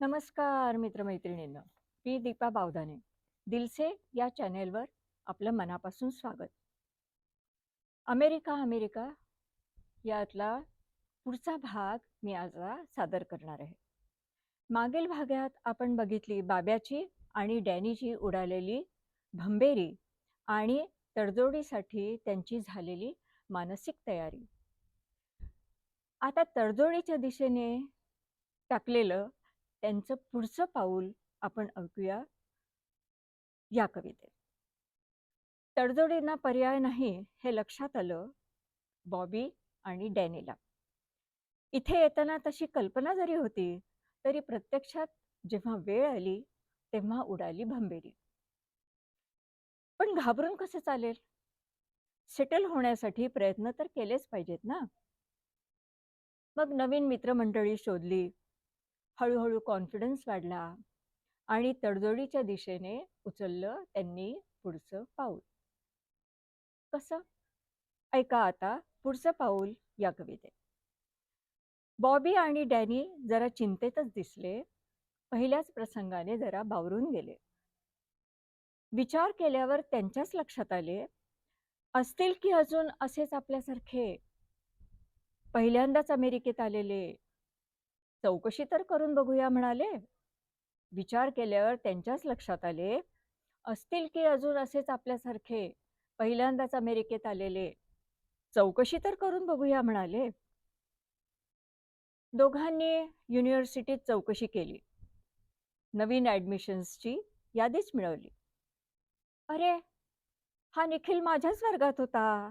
नमस्कार मित्रमैत्रिणींनो. मी दीपा बावधाने. दिलसे या चॅनेलवर आपलं मनापासून स्वागत. अमेरिका अमेरिका यातला पुढचा भाग मी आज सादर करणार आहे. मागील भागात आपण बघितली बाब्याची आणि डॅनीची उडालेली भंबेरी आणि तडजोडीसाठी त्यांची झालेली मानसिक तयारी. आता तडजोडीच्या दिशेने टाकलेलं त्यांचं पुढचं पाऊल आपण ऐकूया या कवितेत. तडजोडींना पर्याय नाही हे लक्षात आलं बॉबी आणि डॅनीला. इथे येताना तशी कल्पना जरी होती तरी प्रत्यक्षात जेव्हा वेळ आली तेव्हा उडाली भंबेरी. पण घाबरून कसं चालेल? सेटल होण्यासाठी प्रयत्न तर केलेच पाहिजेत ना? मग नवीन मित्रमंडळी शोधली हळूहळू कॉन्फिडन्स वाढला आणि तडजोडीच्या दिशेने उचललं त्यांनी पुढचं पाऊल. कसं? ऐका आता पुढचं पाऊल या कवितेत. बॉबी आणि डॅनी जरा चिंतेतच दिसले. पहिल्याच प्रसंगाने जरा बावरून गेले. विचार केल्यावर त्यांच्याच लक्षात आले. असतील की अजून असेच आपल्यासारखे? पहिल्यांदाच अमेरिकेत आलेले. चौकशी तर करून बघूया म्हणाले. विचार केल्यावर त्यांच्याच लक्षात आले. असतील की अजून असेच आपल्यासारखे पहिल्यांदाच अमेरिकेत आलेले? चौकशी तर करून बघूया म्हणाले. दोघांनी युनिव्हर्सिटीत चौकशी केली. नवीन ॲडमिशन्सची यादीच मिळवली. अरे हा निखिल माझ्याच वर्गात होता.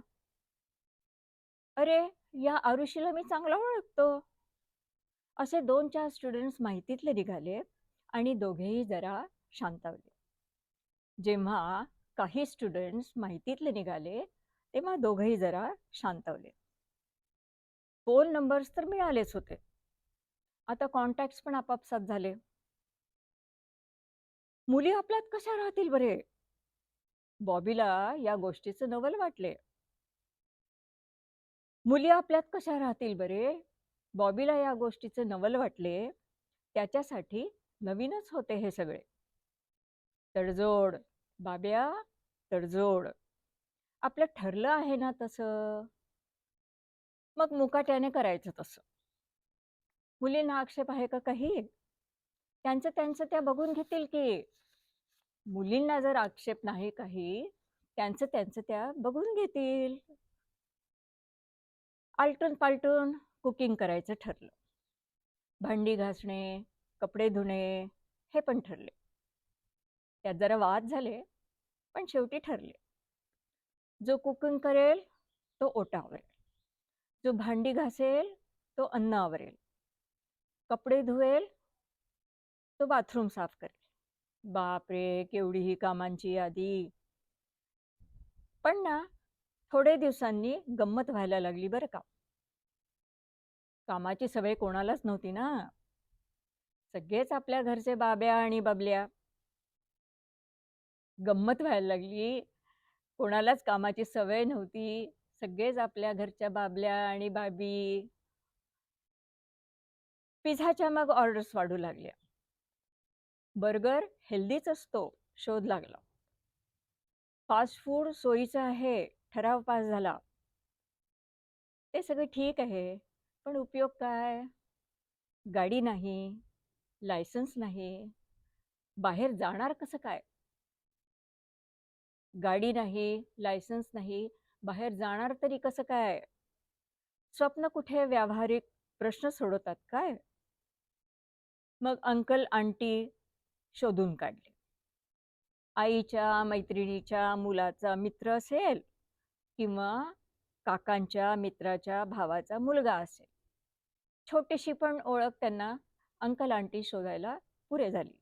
अरे या आरुषीला मी चांगला ओळखतो. असे दोन चार स्टुडंट्स माहितीतले निघाले आणि दोघेही जरा शांतावले. जेव्हा काही स्टुडंट्स माहितीतले निघाले तेव्हा दोघेही जरा शांतावले. फोन नंबर्स तर मिळालेच होते. आता कॉन्टॅक्ट्स पण आपापसात झाले. मुली आपल्यात कशा राहतील बरे? बॉबीला या गोष्टीचं नवल वाटले. मुली आपल्यात कशा राहतील बरे? बॉबीला या गोष्टीचं नवल वाटले त्याच्यासाठी नवीनच होते हे सगळे. तडजोड बाब्या तडजोड. आपलं ठरलं आहे ना तसं. मग मुकाट्याने करायचं तसं. मुलींना आक्षेप आहे का काही? त्यांचं त्यांचं त्या बघून घेतील की. मुलींना जर आक्षेप नाही काही त्यांचं त्यांचं त्या बघून घेतील. आलटून पालटून कुकिंग करायचं ठरलं. भांडी घासणे कपडे धुणे हे पण ठरले. त्यात जरा वाद झाले पण शेवटी ठरले. जो कुकिंग करेल तो ओटा आवरेल जो भांडी घासेल तो अन्न आवरेल कपडे धुवेल तो बाथरूम साफ करेल. बापरे केवढी ही कामांची यादी. पण ना थोडे दिवसांनी गंमत व्हायला लागली बरं का? कामाची सवय कोणालाच नव्हती ना. सगळेच आपल्या घरचे बाब्या आणि बाबल्या. गंमत व्हायला लागली. कोणालाच कामाची सवय नव्हती. सगळेच आपल्या घरच्या बाबल्या आणि बाबी. पिझ्झाच्या मग ऑर्डर्स वाढू लागल्या. बर्गर हेल्दीच असतो शोध लागला. फास्ट फूड सोयीचं आहे ठराव पास झाला. ते सगळं ठीक आहे. पण उपयोग काय? गाडी नाही लायसन्स नाही बाहेर जाणार कसं काय? गाडी नाही लायसन्स नाही बाहेर जाणार तरी कसं काय? स्वप्न कुठे व्यावहारिक प्रश्न सोडवतात काय? मग अंकल आंटी शोधून काढले. आईच्या मैत्रिणीच्या मुलाचा मित्र असेल किंवा काकांच्या मित्राच्या भावाचा मुलगा असेल. छोटीशी पण ओळख त्यांना अंकल आंटी शोधायला पुरे झाली.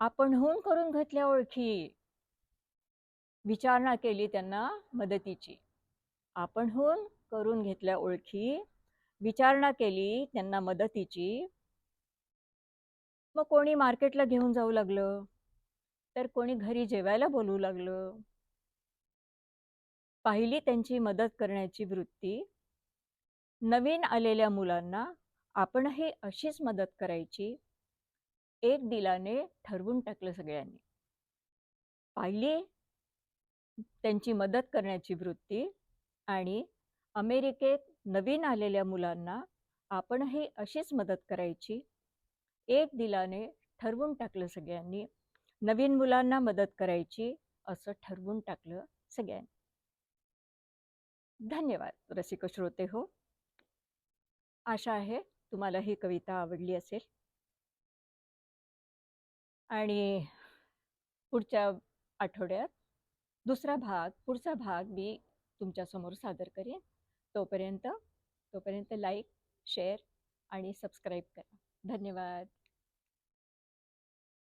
आपणहून करून घेतल्या ओळखी. विचारणा केली त्यांना मदतीची. आपणहून करून घेतल्या ओळखी. विचारणा केली त्यांना मदतीची. मग कोणी मार्केटला घेऊन जाऊ लागलं? तर कोणी घरी जेवायला बोलवू लागलं? पाहिली त्यांची मदत करण्याची वृत्ती. नवीन आलेल्या मुलांना आपणही अशीच मदत करायची एक दिलाने ठरवून टाकलं सगळ्यांनी. पाहिली त्यांची मदत करण्याची वृत्ती आणि अमेरिकेत नवीन आलेल्या मुलांना आपणही अशीच मदत करायची एक दिलाने ठरवून टाकलं सगळ्यांनी नवीन मुलांना मदत करायची असं ठरवून टाकलं सगळ्यांनी. धन्यवाद. रसिक श्रोते हो. आशा आहे तुम्हाला ही कविता आवडली असेल. आणि पुढच्या आठवड्यात दुसरा भाग पुढचा भाग मी तुमच्यासमोर सादर करेन. तोपर्यंत तोपर्यंत लाईक शेअर आणि सबस्क्राईब करा. धन्यवाद.